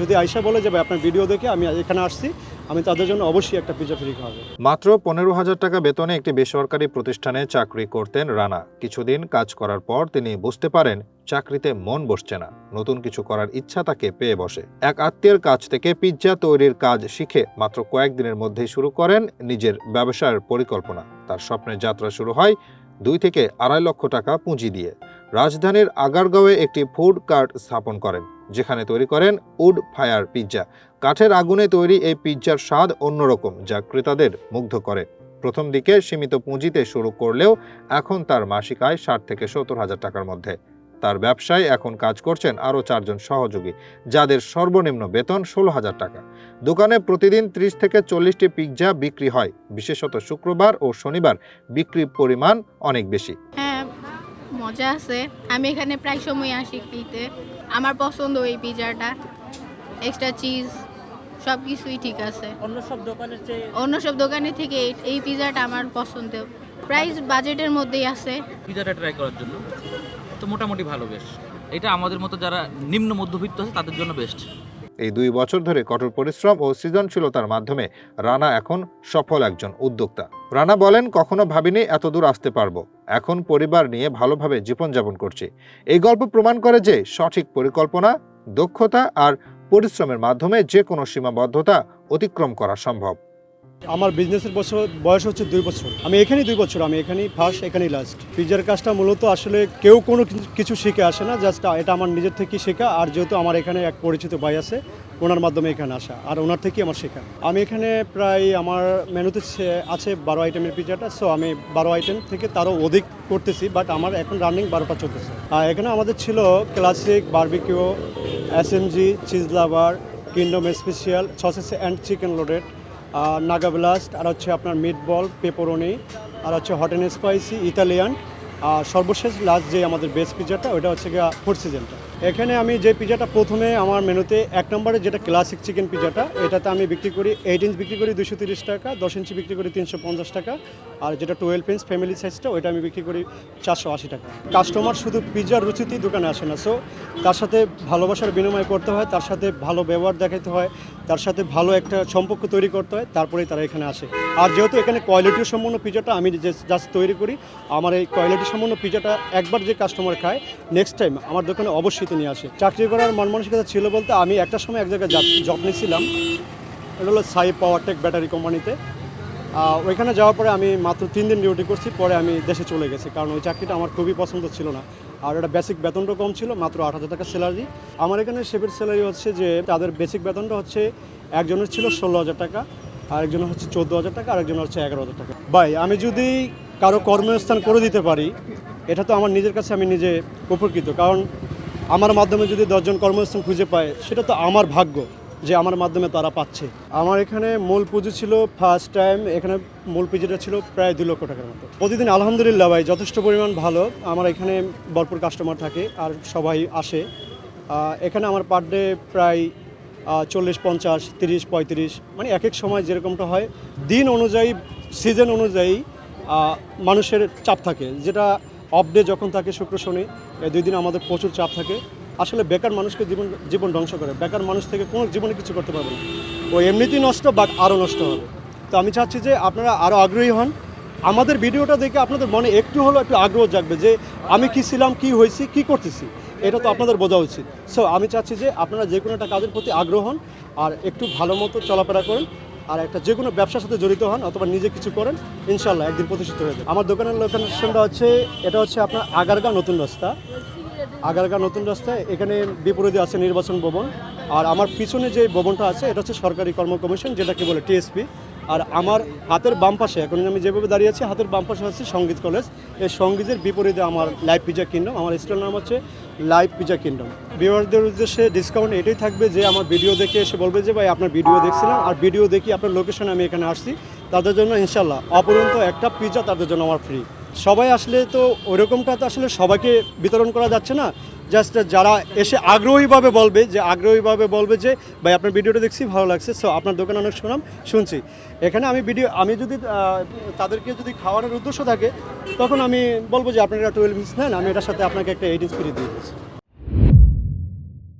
যদি আয়সা বলে যে, ভাই, আপনার ভিডিও দেখে আমি এখানে আসছি, আমি তাদের জন্য অবশ্যই একটা পিজা ফ্রি খাওয়াবো। মাত্র পনেরো হাজার টাকা বেতনে একটি বেসরকারি প্রতিষ্ঠানে চাকরি করতেন রানা। কিছুদিন কাজ করার পর তিনি বুঝতে পারেন, চাকরিতে মন বসছে না। নতুন কিছু করার ইচ্ছা তাকে পেয়ে বসে। এক আত্মীয়ের কাছ থেকে পিৎজা তৈরির কাজ শিখে মাত্র কয়েকদিনের মধ্যেই শুরু করেন নিজের ব্যবসার পরিকল্পনা। তার স্বপ্নের যাত্রা শুরু হয় দুই থেকে আড়াই লক্ষ টাকা পুঁজি দিয়ে। রাজধানীর আগারগাঁওয়ে একটি ফুড কার্ট স্থাপন করেন। যেখানে তৈরি করেন উড ফায়ার পিৎজা কাঠের আগুনে তৈরি এই পিৎজার স্বাদ অন্যরকম, যা ক্রেতাদের মুগ্ধ করে। প্রথম দিকে সীমিত পুঁজিতে শুরু করলেও এখন তার মাসিক আয় ষাট থেকে সত্তর হাজার টাকার মধ্যে। তার ব্যবসায় এখন কাজ করছেন আরও চারজন সহযোগী, যাদের সর্বনিম্ন বেতন ষোলো হাজার টাকা। দোকানে প্রতিদিন ত্রিশ থেকে চল্লিশটি পিৎজা বিক্রি হয়। বিশেষত শুক্রবার ও শনিবার বিক্রির পরিমাণ অনেক বেশি। মজা আছে। আমি এখানে প্রায় সময় আসি খেতে। আমার পছন্দ এই পিজাটা। এক্সট্রা চিজ সব কিছুই ঠিক আছে। অন্য সব দোকানের চেয়ে অন্য সব দোকানের থেকে এই- এই পিজাটা আমার পছন্দ প্রাইস বাজেটের মধ্যেই আছে। পিজাটা ট্রাই করার জন্য। তো মোটামুটি ভালো বেশ। এটা আমাদের মতো যারা নিম্ন মধ্যবিত্ত আছে তাদের জন্য বেস্ট এই দুই বছর ধরে কঠোর পরিশ্রম ও সৃজনশীলতার মাধ্যমে রানা এখন সফল একজন উদ্যোক্তা। রানা বলেন, কখনো ভাবিনি এত দূর আসতে পারব। এখন পরিবার নিয়ে ভালোভাবে জীবনযাপন করছি। এই গল্প প্রমাণ করে যে সঠিক পরিকল্পনা, দক্ষতা আর পরিশ্রমের মাধ্যমে যে কোনো সীমাবদ্ধতা অতিক্রম করা সম্ভব। আমার বিজনেসের বছর, বয়স হচ্ছে দুই বছর। আমি এখানেই দুই বছর, আমি এখানেই ফার্স্ট এখানেই লাস্ট পিজার কাজটা মূলত আসলে কেউ কোনো কিছু- শিখে আসে না জাস্ট এটা আমার নিজের থেকেই শেখা। আর যেহেতু আমার এখানে এক পরিচিত ভাই আছে, ওনার মাধ্যমে এখানে আসা। আর ওনার থেকেই আমার শেখা। আমি এখানে প্রায় আমার মেনুতে আছে বারো আইটেমের পিজাটা সো আমি বারো আইটেম থেকে তারও অধিক করতেছি বাট আমার এখন রানিং বারোটা চলতেছে। আর এখানে আমাদের ছিল classic barbecue S M G cheese lover kingdom special sausages and chicken loaded Naga blast, আর হচ্ছে আপনার মিট বল পেপরনি আর হচ্ছে হট অ্যান্ড স্পাইসি ইতালিয়ান আর সর্বশেষ লাস্ট যে আমাদের বেস্ট পিজাটা ওটা হচ্ছে গিয়ে ফুড সিজনটা এখানে আমি যে পিজাটা প্রথমে আমার মেনুতে, এক নম্বরে যেটা ক্লাসিক চিকেন পিজাটা এটাতে আমি বিক্রি করি এইট ইঞ্চ বিক্রি করি দুশো তিরিশ টাকা, দশ ইঞ্চি বিক্রি করি তিনশো পঞ্চাশ টাকা, আর যেটা টুয়েলভ ইঞ্চ ফ্যামিলি সাইজটা ওইটা আমি বিক্রি করি চারশো আশি টাকা। কাস্টমার শুধু পিজার রুচিতেই দোকানে আসে না সো তার সাথে ভালোবাসার বিনিময় করতে হয়, তার সাথে ভালো ব্যবহার দেখাতে হয় তার সাথে ভালো একটা সম্পর্ক তৈরি করতে হয়, তারপরেই তারা এখানে আসে। আর যেহেতু এখানে কোয়ালিটি সম্পন্ন পিজাটা আমি জাস্ট তৈরি করি, আমার এই কোয়ালিটি সম্পন্ন পিজাটা একবার যে কাস্টমার খায় নেক্সট টাইম আমার দোকানে অবশ্যই তিনি আসে। চাকরি করার মন মানসিকতা ছিল বলতে আমি একটা সময় এক জায়গায় জব নিয়েছিলাম, এটা হলো সাই পাওয়ার টেক ব্যাটারি কোম্পানিতে ওইখানে যাওয়ার পরে আমি মাত্র তিন দিন ডিউটি করছি, পরে আমি দেশে চলে গেছি। কারণ ওই চাকরিটা আমার খুবই পছন্দ ছিল না। আর ওটা বেসিক বেতনটা কম ছিল, মাত্র আট হাজার টাকা স্যালারি আমার এখানে শেফের স্যালারি হচ্ছে যে, তাদের বেসিক বেতনটা হচ্ছে একজনের ছিল ষোলো হাজার টাকা, আরেকজনের হচ্ছে চোদ্দ হাজার টাকা, আরেকজনের হচ্ছে এগারো হাজার টাকা। ভাই, আমি যদি কারও কর্মস্থান করে দিতে পারি, এটা তো আমার নিজের কাছে আমি নিজে উপকৃত। কারণ আমার মাধ্যমে যদি দশজন কর্মস্থান খুঁজে পায়, সেটা তো আমার ভাগ্য। যে আমার মাধ্যমে তারা পাচ্ছে। আমার এখানে মূল পুঁজি ছিল ফার্স্ট টাইম এখানে মূল পুঁজিটা ছিল প্রায় দু লক্ষ টাকার মতো। প্রতিদিন আলহামদুলিল্লাহ ভাই, যথেষ্ট পরিমাণ ভালো। আমার এখানে ভরপুর কাস্টমার থাকে আর সবাই আসে। এখানে আমার পার ডে প্রায় চল্লিশ, পঞ্চাশ, তিরিশ, পঁয়ত্রিশ মানে এক এক সময় যেরকমটা হয়। দিন অনুযায়ী সিজন অনুযায়ী মানুষের চাপ থাকে। যেটা অফ ডে যখন থাকে শুক্র, শনি দুই দিন আমাদের প্রচুর চাপ থাকে। আসলে বেকার মানুষকে জীবন জীবন ধ্বংস করে। বেকার মানুষ থেকে কোনো জীবনে কিছু করতে পারবে না। ও এমনিতেই নষ্ট বা আরও নষ্ট হবে। তো আমি চাচ্ছি যে আপনারা আরও আগ্রহী হন। আমাদের ভিডিওটা দেখে আপনাদের মনে একটু হলেও একটু আগ্রহ জাগবে যে আমি কি ছিলাম, কি হয়েছি, কি করতেছি? এটা তো আপনাদের বোঝা উচিত। সো আমি চাচ্ছি যে আপনারা যে কোনো একটা কাজের প্রতি আগ্রহ হন আর একটু ভালো মতো চলাফেরা করেন আর একটা যে কোনো ব্যবসার সাথে জড়িত হন অথবা নিজে কিছু করেন ইনশাল্লাহ একদিন প্রতিষ্ঠিত হয়ে যাবে। আমার দোকানের লোকেশনটা হচ্ছে, এটা হচ্ছে আপনার আগারগা নতুন রাস্তা। আগারগা নতুন রাস্তায় এখানে বিপরীতে আছে নির্বাচন ভবন। আর আমার পিছনে যে ভবনটা আছে, এটা হচ্ছে সরকারি কর্ম কমিশন, যেটাকে বলে টিএসপি। আর আমার হাতের বাম পাশে, এখন আমি যেভাবে দাঁড়িয়ে আছি, হাতের বাম পাশে হচ্ছে সংগীত কলেজ। এই সঙ্গীতের বিপরীতে আমার লাইভ পিজা কিংডম আমার স্টল নাম হচ্ছে লাইভ পিজা কিংডম ভিউয়ারদের উদ্দেশ্যে ডিসকাউন্ট এটাই থাকবে যে, আমার ভিডিও দেখে এসে বলবে যে, ভাই, আপনার ভিডিও দেখছিলাম, আর ভিডিও দেখি আপনার লোকেশন আমি এখানে আসছি। তাদের জন্য ইনশাল্লাহ অপরন্ত একটা পিজা তাদের জন্য আমার ফ্রি সবাই আসলে তো ওইরকমটা তো আসলে সবাইকে বিতরণ করা যাচ্ছে না। জাস্ট যারা এসে আগ্রহীভাবে বলবে যে, আগ্রহীভাবে বলবে যে, ভাই, আপনার ভিডিওটা দেখছি, ভালো লাগছে। সো আপনার দোকানে অনেক সুনাম, শুনছি। এখানে আমি ভিডিও আমি যদি তাদেরকে যদি খাওয়ানোর উদ্দেশ্য থাকে, তখন আমি বলব যে, আপনারা টুয়েলভ মিস নেন, আমি এটার সাথে আপনাকে একটা এডিস ফিরিয়ে ফ্রি দিয়ে দিচ্ছি।